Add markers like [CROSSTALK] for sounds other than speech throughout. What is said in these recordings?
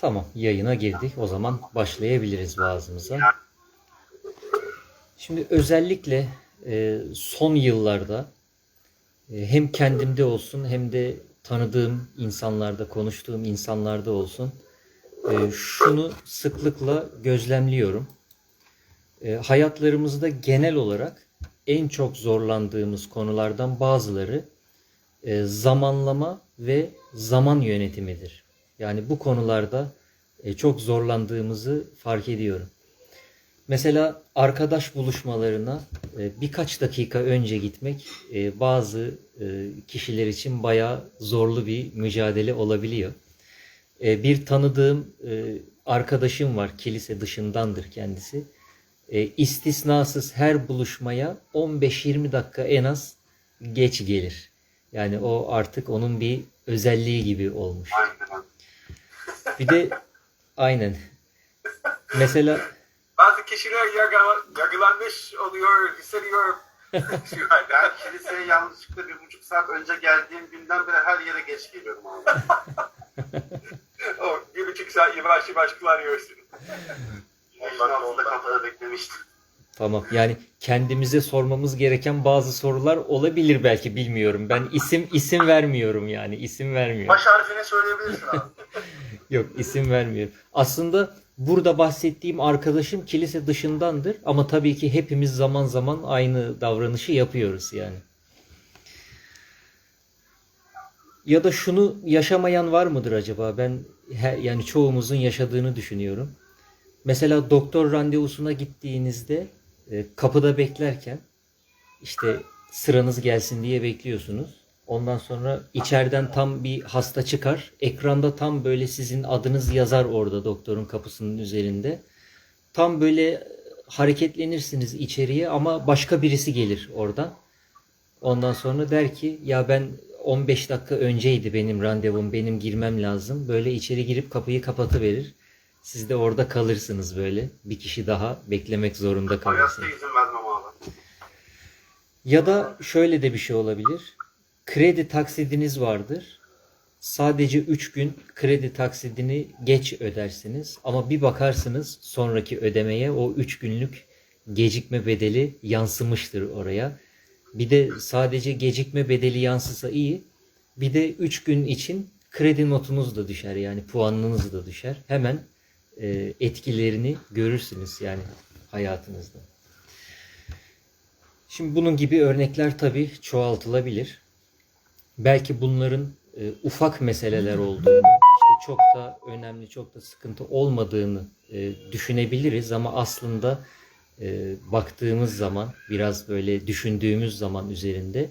Tamam, yayına girdik. O zaman başlayabiliriz vaazımıza. Şimdi özellikle e, son yıllarda e, hem kendimde olsun hem de tanıdığım insanlarda, konuştuğum insanlarda olsun e, şunu sıklıkla gözlemliyorum. Hayatlarımızda genel olarak en çok zorlandığımız konulardan bazıları zamanlama ve zaman yönetimidir. Yani bu konularda e, çok zorlandığımızı fark ediyorum. Mesela arkadaş buluşmalarına e, birkaç dakika önce gitmek e, bazı kişiler için bayağı zorlu bir mücadele olabiliyor. Bir tanıdığım arkadaşım var, kilise dışındandır kendisi. İstisnasız her buluşmaya 15-20 dakika en az geç gelir. Yani o artık onun bir özelliği gibi olmuş. Bir de aynen. Mesela Bazı kişiler yargı- yargılanmış oluyor, hissediyor. Şu [LAUGHS] an. Ben kiliseye yanlışlıkla bir buçuk saat önce geldiğim günden beri her yere geç geliyorum abi. [LAUGHS] o bir buçuk saat yavaş yavaş kullanıyorsun. Ondan altında kapıda beklemiştim. tamam yani kendimize sormamız gereken bazı sorular olabilir belki bilmiyorum. Ben isim isim vermiyorum yani isim vermiyorum. Baş harfini söyleyebilirsin abi. [LAUGHS] Yok isim vermiyorum. Aslında burada bahsettiğim arkadaşım kilise dışındandır ama tabii ki hepimiz zaman zaman aynı davranışı yapıyoruz yani. Ya da şunu yaşamayan var mıdır acaba? Ben yani çoğumuzun yaşadığını düşünüyorum. Mesela doktor randevusuna gittiğinizde e, kapıda beklerken işte sıranız gelsin diye bekliyorsunuz. Ondan sonra içeriden tam bir hasta çıkar. Ekranda tam böyle sizin adınız yazar orada doktorun kapısının üzerinde. Tam böyle hareketlenirsiniz içeriye ama başka birisi gelir oradan. Ondan sonra der ki ya ben 15 dakika önceydi benim randevum benim girmem lazım. Böyle içeri girip kapıyı kapatıverir. Siz de orada kalırsınız böyle. Bir kişi daha beklemek zorunda kalırsınız. Ya da şöyle de bir şey olabilir. Kredi taksidiniz vardır. Sadece 3 gün kredi taksidini geç ödersiniz ama bir bakarsınız sonraki ödemeye o 3 günlük gecikme bedeli yansımıştır oraya. Bir de sadece gecikme bedeli yansısa iyi. Bir de 3 gün için kredi notunuz da düşer yani puanınız da düşer. Hemen e, etkilerini görürsünüz yani hayatınızda. Şimdi bunun gibi örnekler tabii çoğaltılabilir. Belki bunların e, ufak meseleler olduğunu, işte çok da önemli, çok da sıkıntı olmadığını e, düşünebiliriz ama aslında e, baktığımız zaman, biraz böyle düşündüğümüz zaman üzerinde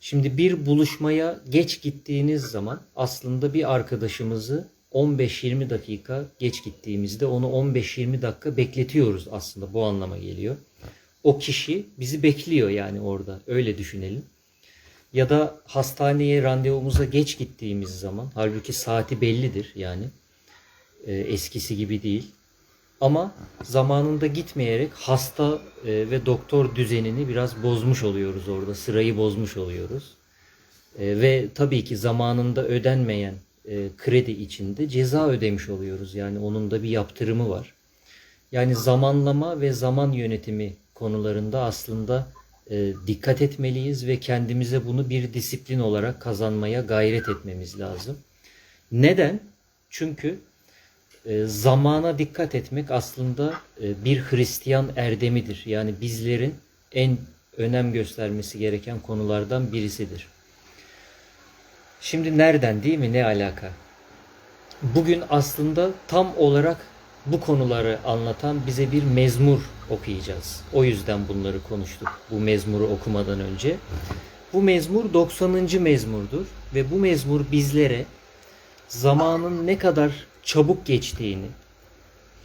Şimdi bir buluşmaya geç gittiğiniz zaman aslında bir arkadaşımızı 15-20 dakika geç gittiğimizde onu 15-20 dakika bekletiyoruz aslında bu anlama geliyor. O kişi bizi bekliyor yani orada öyle düşünelim. Ya da hastaneye randevumuza geç gittiğimiz zaman halbuki saati bellidir yani e, eskisi gibi değil. Ama zamanında gitmeyerek hasta e, ve doktor düzenini biraz bozmuş oluyoruz orada. Sırayı bozmuş oluyoruz. E, ve tabii ki zamanında ödenmeyen e, kredi içinde ceza ödemiş oluyoruz. Yani onun da bir yaptırımı var. Yani zamanlama ve zaman yönetimi konularında aslında e, dikkat etmeliyiz ve kendimize bunu bir disiplin olarak kazanmaya gayret etmemiz lazım. Neden? Çünkü e, zamana dikkat etmek aslında e, bir Hristiyan erdemidir. Yani bizlerin en önem göstermesi gereken konulardan birisidir. Şimdi nereden değil mi? Ne alaka? Bugün aslında tam olarak bu konuları anlatan bize bir mezmur okuyacağız. O yüzden bunları konuştuk bu mezmuru okumadan önce. Bu mezmur 90. mezmurdur ve bu mezmur bizlere zamanın ne kadar çabuk geçtiğini,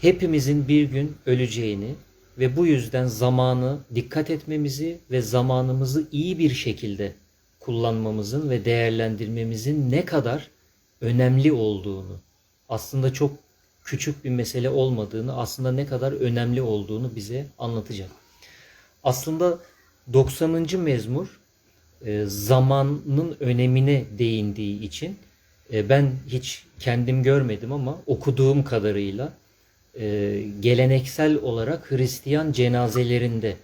hepimizin bir gün öleceğini ve bu yüzden zamanı dikkat etmemizi ve zamanımızı iyi bir şekilde kullanmamızın ve değerlendirmemizin ne kadar önemli olduğunu, aslında çok küçük bir mesele olmadığını, aslında ne kadar önemli olduğunu bize anlatacak. Aslında 90. mezmur e, zamanın önemine değindiği için E, ben hiç kendim görmedim ama okuduğum kadarıyla e, geleneksel olarak Hristiyan cenazelerinde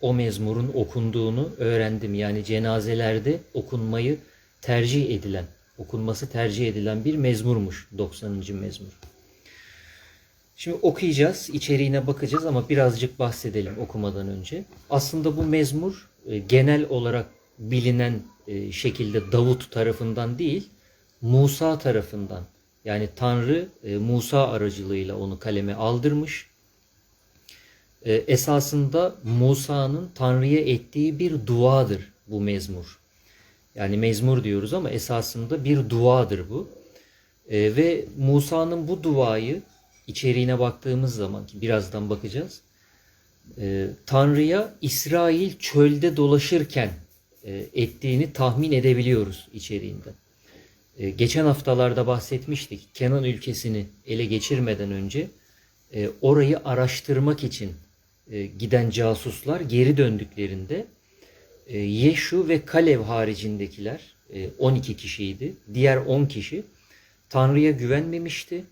o mezmurun okunduğunu öğrendim. Yani cenazelerde okunmayı tercih edilen, okunması tercih edilen bir mezmurmuş 90. mezmur. Şimdi okuyacağız, içeriğine bakacağız ama birazcık bahsedelim okumadan önce. Aslında bu mezmur e, genel olarak bilinen e, şekilde Davut tarafından değil, Musa tarafından yani Tanrı e, Musa aracılığıyla onu kaleme aldırmış. Esasında Musa'nın Tanrı'ya ettiği bir duadır bu mezmur. Yani mezmur diyoruz ama esasında bir duadır bu. Ve Musa'nın bu duayı içeriğine baktığımız zaman ki birazdan bakacağız. E, Tanrı'ya İsrail çölde dolaşırken e, ettiğini tahmin edebiliyoruz içeriğinden. E, geçen haftalarda bahsetmiştik. Kenan ülkesini ele geçirmeden önce e, orayı araştırmak için e, giden casuslar geri döndüklerinde e, Yeşu ve Kalev haricindekiler e, 12 kişiydi. Diğer 10 kişi Tanrı'ya güvenmemişti.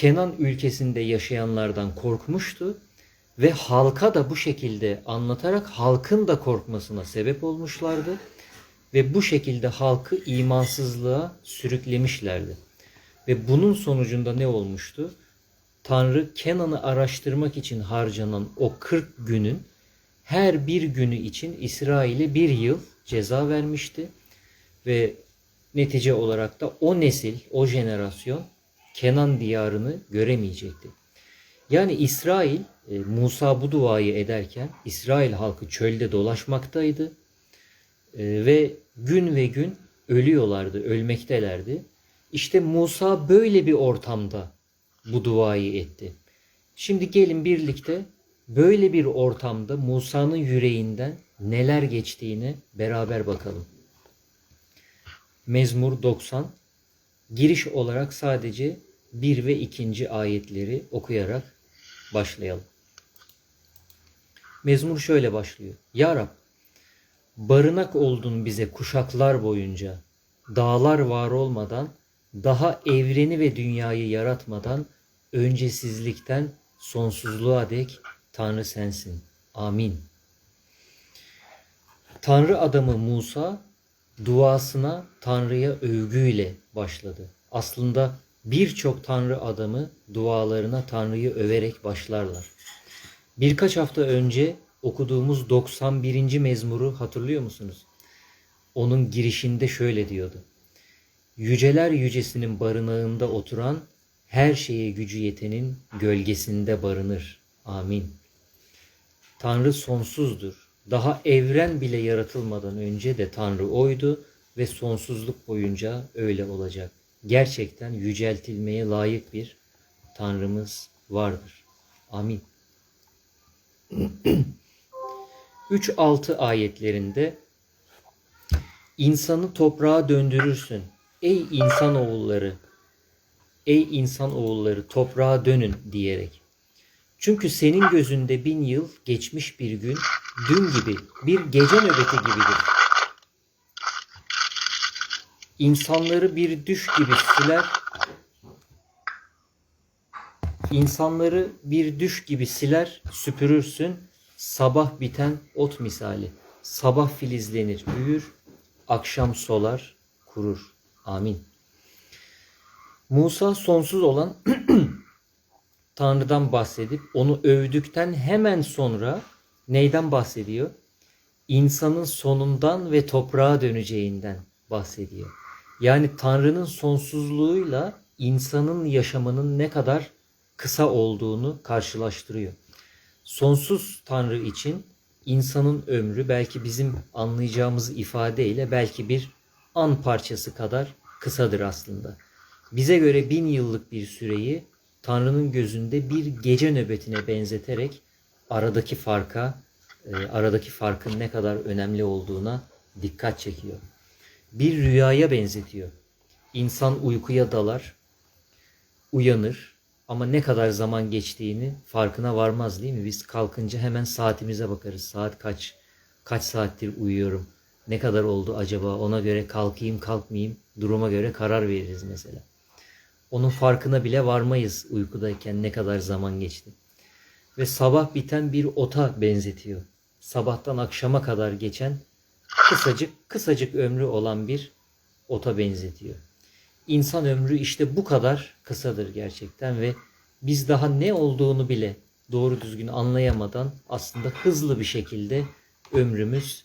Kenan ülkesinde yaşayanlardan korkmuştu ve halka da bu şekilde anlatarak halkın da korkmasına sebep olmuşlardı ve bu şekilde halkı imansızlığa sürüklemişlerdi. Ve bunun sonucunda ne olmuştu? Tanrı Kenan'ı araştırmak için harcanan o 40 günün her bir günü için İsrail'e bir yıl ceza vermişti. Ve netice olarak da o nesil, o jenerasyon Kenan diyarını göremeyecekti. Yani İsrail, e, Musa bu duayı ederken İsrail halkı çölde dolaşmaktaydı. E, ve gün ve gün ölüyorlardı, ölmektelerdi. İşte Musa böyle bir ortamda bu duayı etti. Şimdi gelin birlikte böyle bir ortamda Musa'nın yüreğinden neler geçtiğini beraber bakalım. Mezmur 90 giriş olarak sadece 1 ve 2. ayetleri okuyarak başlayalım. Mezmur şöyle başlıyor. Ya Rab, barınak oldun bize kuşaklar boyunca. Dağlar var olmadan, daha evreni ve dünyayı yaratmadan, öncesizlikten sonsuzluğa dek Tanrı sensin. Amin. Tanrı adamı Musa duasına Tanrı'ya övgüyle başladı. Aslında birçok Tanrı adamı dualarına Tanrı'yı överek başlarlar. Birkaç hafta önce okuduğumuz 91. mezmuru hatırlıyor musunuz? Onun girişinde şöyle diyordu. Yüceler yücesinin barınağında oturan her şeye gücü yetenin gölgesinde barınır. Amin. Tanrı sonsuzdur. Daha evren bile yaratılmadan önce de Tanrı oydu ve sonsuzluk boyunca öyle olacak. Gerçekten yüceltilmeye layık bir Tanrımız vardır. Amin. [CLEARS THROAT] 3-6 ayetlerinde insanı toprağa döndürürsün. Ey insan oğulları, ey insan oğulları toprağa dönün diyerek. Çünkü senin gözünde bin yıl geçmiş bir gün, dün gibi bir gece nöbeti gibidir. İnsanları bir düş gibi siler, İnsanları bir düş gibi siler, süpürürsün, sabah biten ot misali. Sabah filizlenir, büyür, akşam solar, kurur. Amin. Musa sonsuz olan [CLEARS THROAT] Tanrı'dan bahsedip onu övdükten hemen sonra neyden bahsediyor? İnsanın sonundan ve toprağa döneceğinden bahsediyor. Yani Tanrı'nın sonsuzluğuyla insanın yaşamının ne kadar kısa olduğunu karşılaştırıyor. Sonsuz Tanrı için insanın ömrü belki bizim anlayacağımız ifadeyle belki bir an parçası kadar kısadır aslında. Bize göre bin yıllık bir süreyi Tanrı'nın gözünde bir gece nöbetine benzeterek aradaki farka, e, aradaki farkın ne kadar önemli olduğuna dikkat çekiyor. Bir rüyaya benzetiyor. İnsan uykuya dalar, uyanır ama ne kadar zaman geçtiğini farkına varmaz değil mi? Biz kalkınca hemen saatimize bakarız. Saat kaç? Kaç saattir uyuyorum? Ne kadar oldu acaba? Ona göre kalkayım kalkmayayım Duruma göre karar veririz mesela. Onun farkına bile varmayız uykudayken ne kadar zaman geçti. Ve sabah biten bir ota benzetiyor. Sabahtan akşama kadar geçen kısacık kısacık ömrü olan bir ota benzetiyor. İnsan ömrü işte bu kadar kısadır gerçekten ve biz daha ne olduğunu bile doğru düzgün anlayamadan aslında hızlı bir şekilde ömrümüz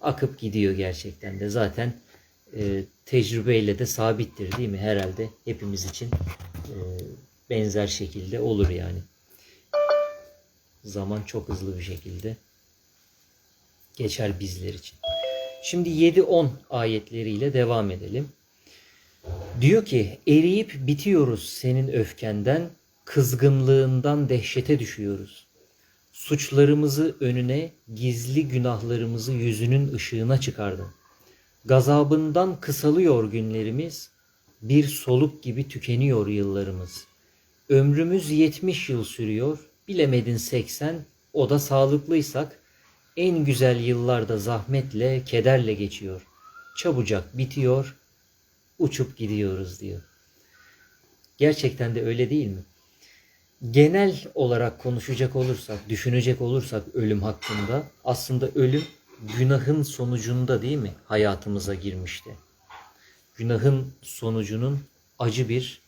akıp gidiyor gerçekten de. Zaten e, tecrübeyle de sabittir değil mi? Herhalde hepimiz için e, benzer şekilde olur yani. Zaman çok hızlı bir şekilde geçer bizler için. Şimdi 7-10 ayetleriyle devam edelim. Diyor ki eriyip bitiyoruz senin öfkenden, kızgınlığından dehşete düşüyoruz. Suçlarımızı önüne, gizli günahlarımızı yüzünün ışığına çıkardın. Gazabından kısalıyor günlerimiz, bir soluk gibi tükeniyor yıllarımız. Ömrümüz 70 yıl sürüyor, bilemedin 80, o da sağlıklıysak en güzel yıllarda zahmetle, kederle geçiyor. Çabucak bitiyor, uçup gidiyoruz diyor. Gerçekten de öyle değil mi? Genel olarak konuşacak olursak, düşünecek olursak ölüm hakkında aslında ölüm günahın sonucunda değil mi hayatımıza girmişti. Günahın sonucunun acı bir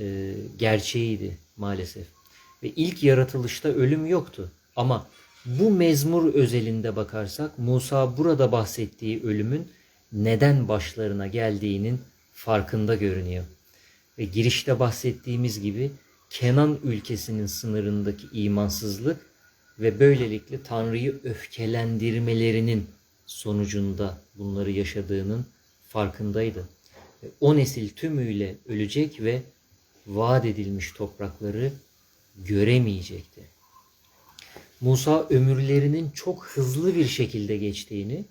e, gerçeğiydi maalesef. Ve ilk yaratılışta ölüm yoktu. Ama bu mezmur özelinde bakarsak Musa burada bahsettiği ölümün neden başlarına geldiğinin farkında görünüyor. Ve girişte bahsettiğimiz gibi Kenan ülkesinin sınırındaki imansızlık ve böylelikle Tanrı'yı öfkelendirmelerinin sonucunda bunları yaşadığının farkındaydı. O nesil tümüyle ölecek ve vaat edilmiş toprakları göremeyecekti. Musa ömürlerinin çok hızlı bir şekilde geçtiğini,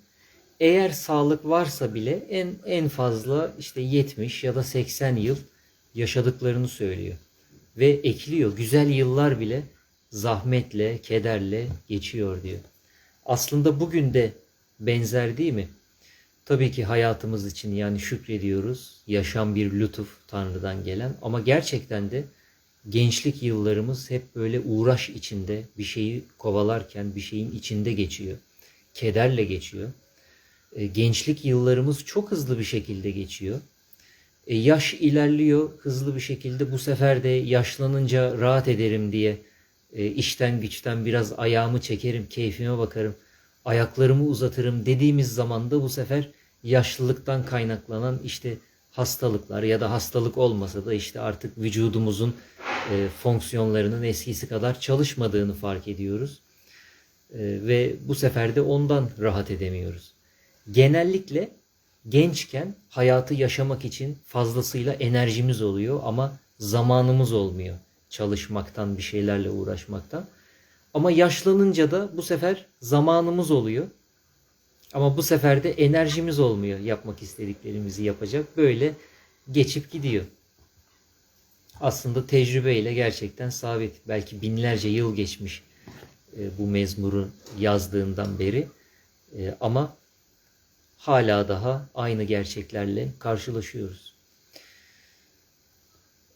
eğer sağlık varsa bile en en fazla işte 70 ya da 80 yıl yaşadıklarını söylüyor. Ve ekliyor güzel yıllar bile zahmetle, kederle geçiyor diyor. Aslında bugün de benzer değil mi? Tabii ki hayatımız için yani şükrediyoruz. Yaşam bir lütuf Tanrı'dan gelen ama gerçekten de gençlik yıllarımız hep böyle uğraş içinde bir şeyi kovalarken bir şeyin içinde geçiyor. Kederle geçiyor. E, gençlik yıllarımız çok hızlı bir şekilde geçiyor. E, yaş ilerliyor hızlı bir şekilde. Bu sefer de yaşlanınca rahat ederim diye e, işten güçten biraz ayağımı çekerim, keyfime bakarım, ayaklarımı uzatırım dediğimiz zaman da bu sefer yaşlılıktan kaynaklanan işte hastalıklar ya da hastalık olmasa da işte artık vücudumuzun e, fonksiyonlarının eskisi kadar çalışmadığını fark ediyoruz. E, ve bu sefer de ondan rahat edemiyoruz. Genellikle gençken hayatı yaşamak için fazlasıyla enerjimiz oluyor ama zamanımız olmuyor çalışmaktan, bir şeylerle uğraşmaktan. Ama yaşlanınca da bu sefer zamanımız oluyor. Ama bu sefer de enerjimiz olmuyor yapmak istediklerimizi yapacak. Böyle geçip gidiyor. Aslında tecrübeyle gerçekten sabit. Belki binlerce yıl geçmiş e, bu mezmuru yazdığından beri. E, ama hala daha aynı gerçeklerle karşılaşıyoruz.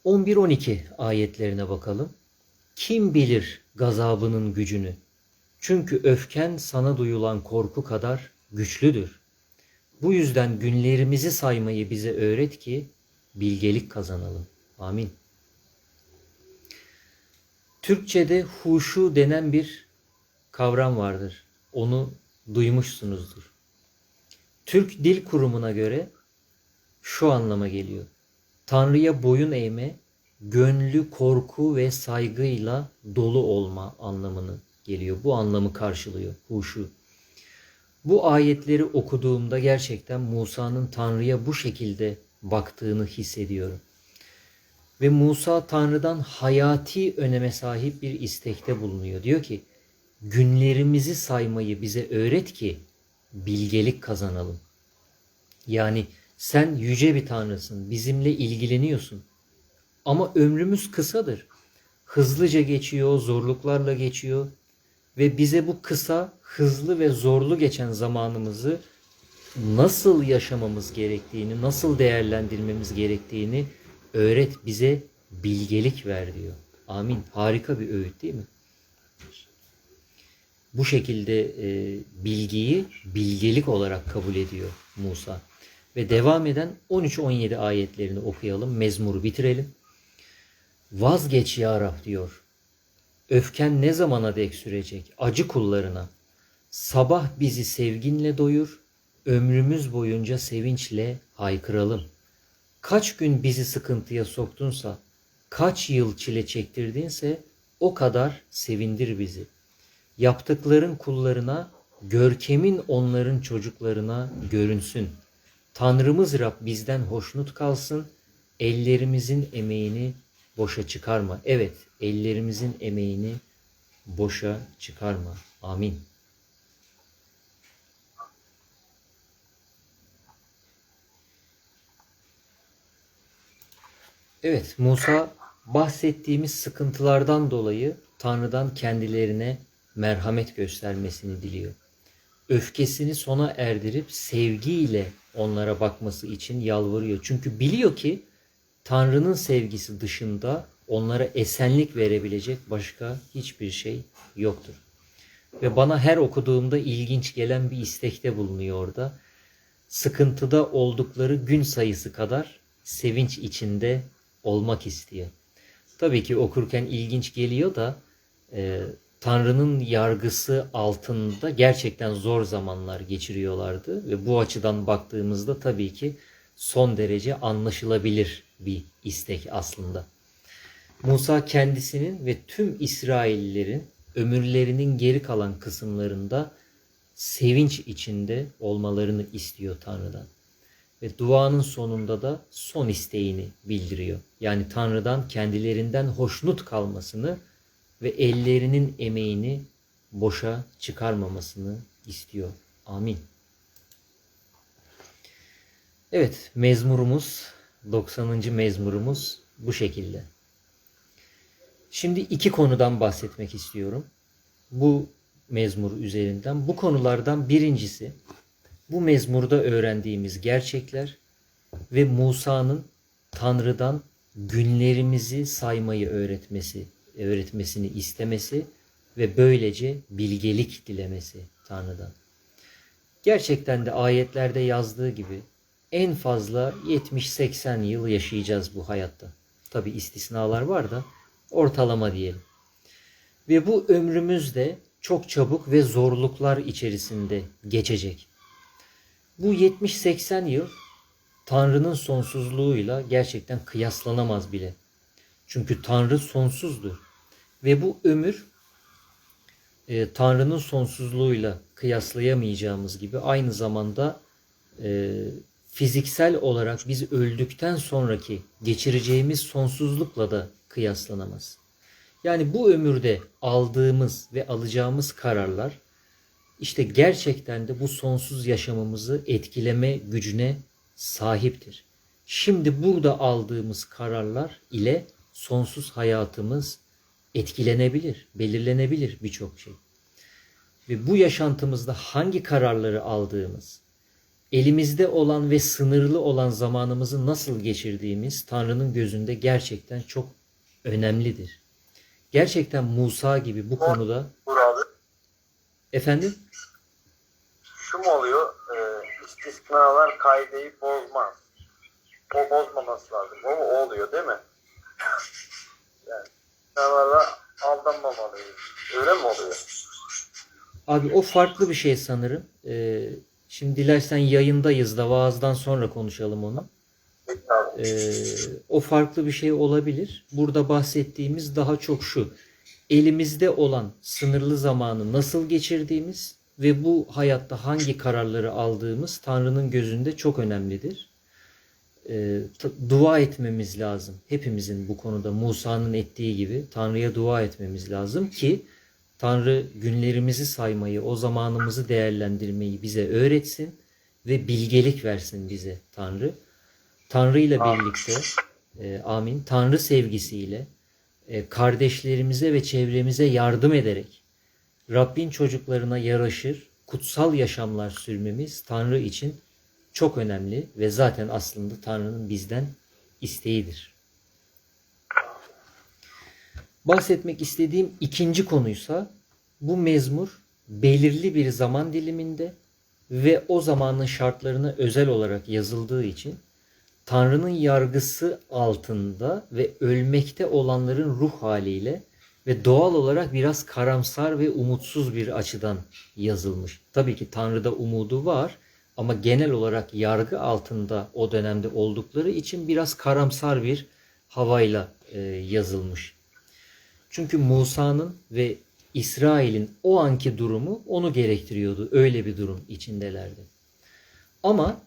11-12 ayetlerine bakalım. Kim bilir gazabının gücünü? Çünkü öfken sana duyulan korku kadar güçlüdür. Bu yüzden günlerimizi saymayı bize öğret ki bilgelik kazanalım. Amin. Türkçe'de huşu denen bir kavram vardır. Onu duymuşsunuzdur. Türk Dil Kurumu'na göre şu anlama geliyor. Tanrı'ya boyun eğme, gönlü korku ve saygıyla dolu olma anlamını geliyor. Bu anlamı karşılıyor huşu. Bu ayetleri okuduğumda gerçekten Musa'nın Tanrı'ya bu şekilde baktığını hissediyorum. Ve Musa Tanrı'dan hayati öneme sahip bir istekte bulunuyor. Diyor ki günlerimizi saymayı bize öğret ki bilgelik kazanalım. Yani sen yüce bir tanrısın, bizimle ilgileniyorsun. Ama ömrümüz kısadır. Hızlıca geçiyor, zorluklarla geçiyor ve bize bu kısa, hızlı ve zorlu geçen zamanımızı nasıl yaşamamız gerektiğini, nasıl değerlendirmemiz gerektiğini öğret bize bilgelik ver diyor. Amin. Harika bir öğüt değil mi? Bu şekilde e, bilgiyi bilgelik olarak kabul ediyor Musa. Ve devam eden 13-17 ayetlerini okuyalım. Mezmuru bitirelim. Vazgeç ya Rab diyor. Öfken ne zamana dek sürecek? Acı kullarına. Sabah bizi sevginle doyur, ömrümüz boyunca sevinçle haykıralım. Kaç gün bizi sıkıntıya soktunsa, kaç yıl çile çektirdinse o kadar sevindir bizi. Yaptıkların kullarına, görkemin onların çocuklarına görünsün. Tanrımız Rab bizden hoşnut kalsın, ellerimizin emeğini boşa çıkarma. Evet, ellerimizin emeğini boşa çıkarma. Amin. Evet, Musa bahsettiğimiz sıkıntılardan dolayı Tanrı'dan kendilerine merhamet göstermesini diliyor. Öfkesini sona erdirip sevgiyle onlara bakması için yalvarıyor. Çünkü biliyor ki Tanrı'nın sevgisi dışında onlara esenlik verebilecek başka hiçbir şey yoktur. Ve bana her okuduğumda ilginç gelen bir istekte bulunuyor orada. Sıkıntıda oldukları gün sayısı kadar sevinç içinde olmak istiyor. Tabii ki okurken ilginç geliyor da e, Tanrı'nın yargısı altında gerçekten zor zamanlar geçiriyorlardı ve bu açıdan baktığımızda tabii ki son derece anlaşılabilir bir istek aslında. Musa kendisinin ve tüm İsraillilerin ömürlerinin geri kalan kısımlarında sevinç içinde olmalarını istiyor Tanrı'dan. Ve duanın sonunda da son isteğini bildiriyor. Yani Tanrı'dan kendilerinden hoşnut kalmasını ve ellerinin emeğini boşa çıkarmamasını istiyor. Amin. Evet, mezmurumuz 90. mezmurumuz bu şekilde. Şimdi iki konudan bahsetmek istiyorum. Bu mezmur üzerinden. Bu konulardan birincisi bu mezmurda öğrendiğimiz gerçekler ve Musa'nın Tanrı'dan günlerimizi saymayı öğretmesi, öğretmesini istemesi ve böylece bilgelik dilemesi Tanrı'dan. Gerçekten de ayetlerde yazdığı gibi en fazla 70-80 yıl yaşayacağız bu hayatta. Tabi istisnalar var da ortalama diyelim. Ve bu ömrümüz de çok çabuk ve zorluklar içerisinde geçecek. Bu 70-80 yıl Tanrı'nın sonsuzluğuyla gerçekten kıyaslanamaz bile. Çünkü Tanrı sonsuzdur. Ve bu ömür e, Tanrı'nın sonsuzluğuyla kıyaslayamayacağımız gibi aynı zamanda e, fiziksel olarak biz öldükten sonraki geçireceğimiz sonsuzlukla da kıyaslanamaz. Yani bu ömürde aldığımız ve alacağımız kararlar işte gerçekten de bu sonsuz yaşamımızı etkileme gücüne sahiptir. Şimdi burada aldığımız kararlar ile sonsuz hayatımız etkilenebilir, belirlenebilir birçok şey. Ve bu yaşantımızda hangi kararları aldığımız, elimizde olan ve sınırlı olan zamanımızı nasıl geçirdiğimiz Tanrı'nın gözünde gerçekten çok önemlidir. Gerçekten Musa gibi bu konuda efendim Şu mu oluyor? Ee, istisnalar kaideyi bozmaz. O bozmaması lazım. O o oluyor değil mi? Yani [LAUGHS] istisnalara aldanmamalıyız. Öyle mi oluyor? Abi o farklı bir şey sanırım. Ee, şimdi dilersen yayındayız da vaazdan sonra konuşalım onu. Ee, o farklı bir şey olabilir. Burada bahsettiğimiz daha çok şu. Elimizde olan sınırlı zamanı nasıl geçirdiğimiz ve bu hayatta hangi kararları aldığımız Tanrı'nın gözünde çok önemlidir. Ta- dua etmemiz lazım. Hepimizin bu konuda Musa'nın ettiği gibi Tanrı'ya dua etmemiz lazım ki Tanrı günlerimizi saymayı, o zamanımızı değerlendirmeyi bize öğretsin ve bilgelik versin bize Tanrı. Tanrı ile birlikte e, amin. Tanrı sevgisiyle e, kardeşlerimize ve çevremize yardım ederek Rabbin çocuklarına yaraşır kutsal yaşamlar sürmemiz Tanrı için çok önemli ve zaten aslında Tanrı'nın bizden isteğidir. Bahsetmek istediğim ikinci konuysa bu mezmur belirli bir zaman diliminde ve o zamanın şartlarına özel olarak yazıldığı için Tanrı'nın yargısı altında ve ölmekte olanların ruh haliyle ve doğal olarak biraz karamsar ve umutsuz bir açıdan yazılmış. Tabii ki Tanrı'da umudu var ama genel olarak yargı altında o dönemde oldukları için biraz karamsar bir havayla e, yazılmış. Çünkü Musa'nın ve İsrail'in o anki durumu onu gerektiriyordu. Öyle bir durum içindelerdi. Ama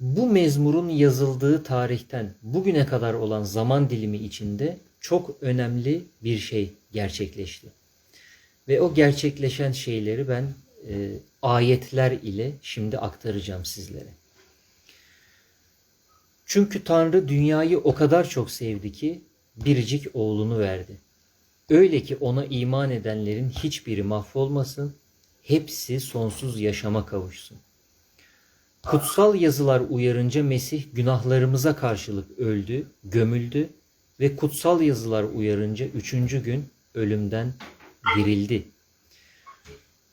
bu mezmurun yazıldığı tarihten bugüne kadar olan zaman dilimi içinde çok önemli bir şey gerçekleşti. Ve o gerçekleşen şeyleri ben e, ayetler ile şimdi aktaracağım sizlere. Çünkü Tanrı dünyayı o kadar çok sevdi ki biricik oğlunu verdi. Öyle ki ona iman edenlerin hiçbiri mahvolmasın, hepsi sonsuz yaşama kavuşsun. Kutsal yazılar uyarınca Mesih günahlarımıza karşılık öldü, gömüldü ve kutsal yazılar uyarınca üçüncü gün ölümden dirildi.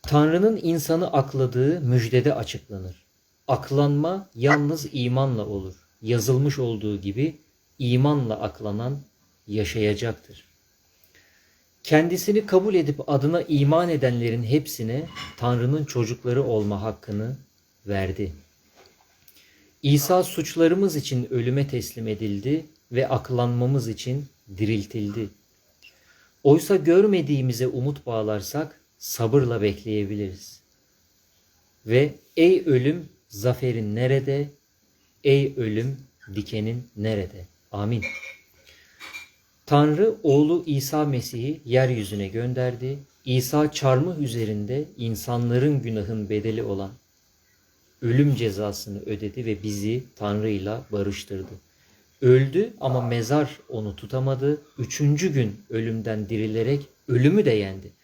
Tanrı'nın insanı akladığı müjdede açıklanır. Aklanma yalnız imanla olur. Yazılmış olduğu gibi imanla aklanan yaşayacaktır. Kendisini kabul edip adına iman edenlerin hepsine Tanrı'nın çocukları olma hakkını verdi. İsa suçlarımız için ölüme teslim edildi ve aklanmamız için diriltildi. Oysa görmediğimize umut bağlarsak sabırla bekleyebiliriz. Ve ey ölüm zaferin nerede? Ey ölüm dikenin nerede? Amin. Tanrı oğlu İsa Mesih'i yeryüzüne gönderdi. İsa çarmıh üzerinde insanların günahın bedeli olan ölüm cezasını ödedi ve bizi Tanrı'yla barıştırdı. Öldü ama mezar onu tutamadı. Üçüncü gün ölümden dirilerek ölümü de yendi.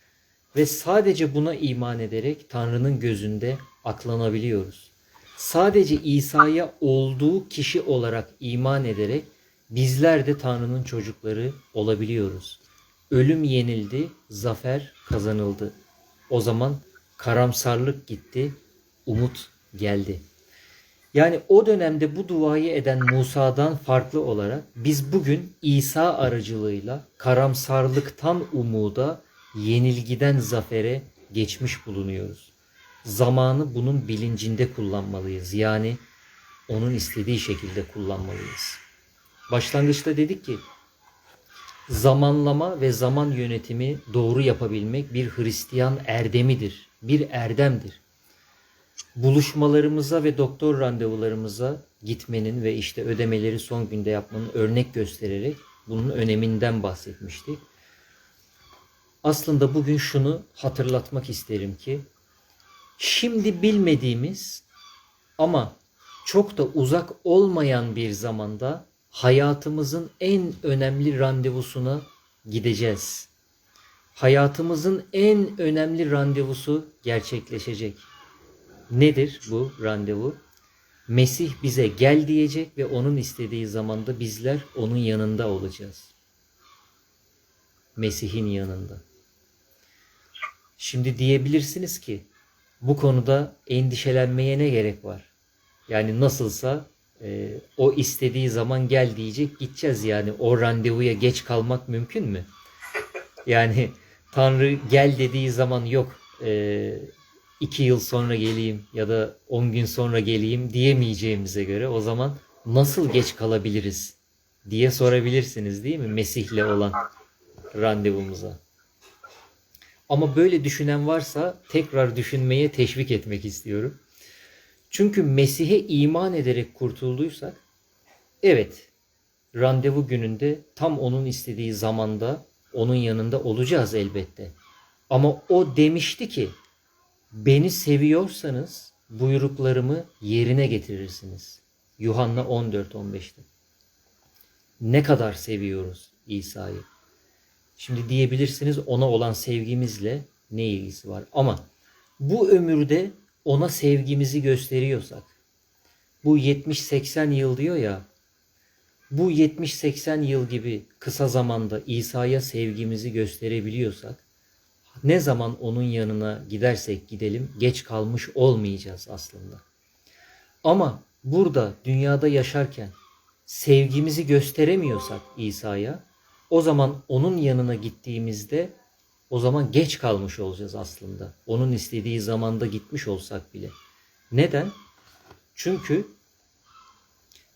Ve sadece buna iman ederek Tanrı'nın gözünde aklanabiliyoruz. Sadece İsa'ya olduğu kişi olarak iman ederek bizler de Tanrı'nın çocukları olabiliyoruz. Ölüm yenildi, zafer kazanıldı. O zaman karamsarlık gitti, umut geldi. Yani o dönemde bu duayı eden Musa'dan farklı olarak biz bugün İsa aracılığıyla karamsarlıktan umuda, yenilgiden zafere geçmiş bulunuyoruz. Zamanı bunun bilincinde kullanmalıyız. Yani onun istediği şekilde kullanmalıyız. Başlangıçta dedik ki zamanlama ve zaman yönetimi doğru yapabilmek bir Hristiyan erdemidir. Bir erdemdir buluşmalarımıza ve doktor randevularımıza gitmenin ve işte ödemeleri son günde yapmanın örnek göstererek bunun öneminden bahsetmiştik. Aslında bugün şunu hatırlatmak isterim ki şimdi bilmediğimiz ama çok da uzak olmayan bir zamanda hayatımızın en önemli randevusuna gideceğiz. Hayatımızın en önemli randevusu gerçekleşecek. Nedir bu randevu? Mesih bize gel diyecek ve onun istediği zamanda bizler onun yanında olacağız. Mesih'in yanında. Şimdi diyebilirsiniz ki bu konuda endişelenmeye ne gerek var? Yani nasılsa e, o istediği zaman gel diyecek gideceğiz yani o randevuya geç kalmak mümkün mü? Yani Tanrı gel dediği zaman yok e, iki yıl sonra geleyim ya da on gün sonra geleyim diyemeyeceğimize göre o zaman nasıl geç kalabiliriz diye sorabilirsiniz değil mi Mesih'le olan randevumuza. Ama böyle düşünen varsa tekrar düşünmeye teşvik etmek istiyorum. Çünkü Mesih'e iman ederek kurtulduysak evet randevu gününde tam onun istediği zamanda onun yanında olacağız elbette. Ama o demişti ki Beni seviyorsanız buyruklarımı yerine getirirsiniz. Yuhanna 14-15'te. Ne kadar seviyoruz İsa'yı? Şimdi diyebilirsiniz ona olan sevgimizle ne ilgisi var? Ama bu ömürde ona sevgimizi gösteriyorsak bu 70-80 yıl diyor ya bu 70-80 yıl gibi kısa zamanda İsa'ya sevgimizi gösterebiliyorsak ne zaman onun yanına gidersek gidelim geç kalmış olmayacağız aslında. Ama burada dünyada yaşarken sevgimizi gösteremiyorsak İsa'ya o zaman onun yanına gittiğimizde o zaman geç kalmış olacağız aslında. Onun istediği zamanda gitmiş olsak bile. Neden? Çünkü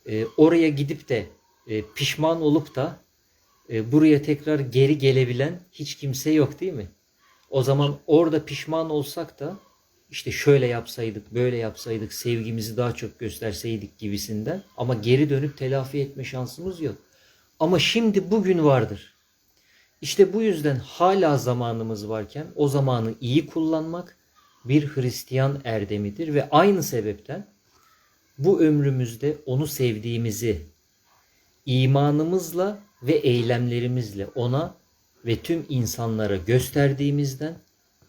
e, oraya gidip de e, pişman olup da e, buraya tekrar geri gelebilen hiç kimse yok değil mi? O zaman orada pişman olsak da işte şöyle yapsaydık, böyle yapsaydık, sevgimizi daha çok gösterseydik gibisinden ama geri dönüp telafi etme şansımız yok. Ama şimdi bugün vardır. İşte bu yüzden hala zamanımız varken o zamanı iyi kullanmak bir Hristiyan erdemidir ve aynı sebepten bu ömrümüzde onu sevdiğimizi imanımızla ve eylemlerimizle ona ve tüm insanlara gösterdiğimizden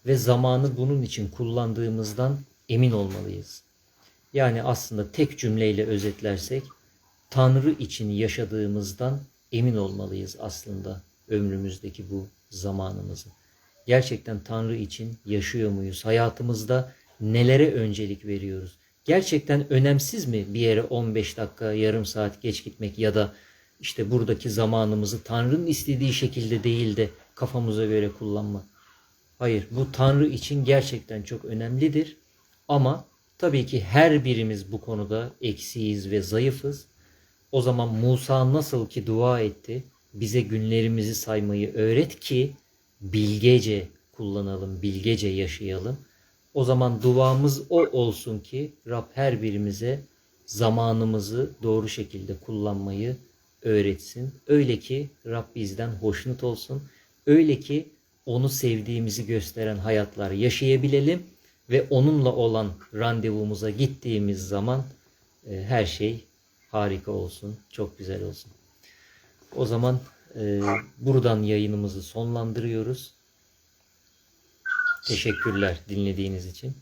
ve zamanı bunun için kullandığımızdan emin olmalıyız. Yani aslında tek cümleyle özetlersek Tanrı için yaşadığımızdan emin olmalıyız aslında ömrümüzdeki bu zamanımızı. Gerçekten Tanrı için yaşıyor muyuz? Hayatımızda nelere öncelik veriyoruz? Gerçekten önemsiz mi bir yere 15 dakika, yarım saat geç gitmek ya da işte buradaki zamanımızı Tanrı'nın istediği şekilde değil de kafamıza göre kullanmak? Hayır, bu Tanrı için gerçekten çok önemlidir. Ama tabii ki her birimiz bu konuda eksiyiz ve zayıfız. O zaman Musa nasıl ki dua etti, bize günlerimizi saymayı öğret ki bilgece kullanalım, bilgece yaşayalım. O zaman duamız o olsun ki Rab her birimize zamanımızı doğru şekilde kullanmayı öğretsin. Öyle ki Rab bizden hoşnut olsun. Öyle ki onu sevdiğimizi gösteren hayatlar yaşayabilelim ve onunla olan randevumuza gittiğimiz zaman e, her şey harika olsun, çok güzel olsun. O zaman e, buradan yayınımızı sonlandırıyoruz. Teşekkürler dinlediğiniz için.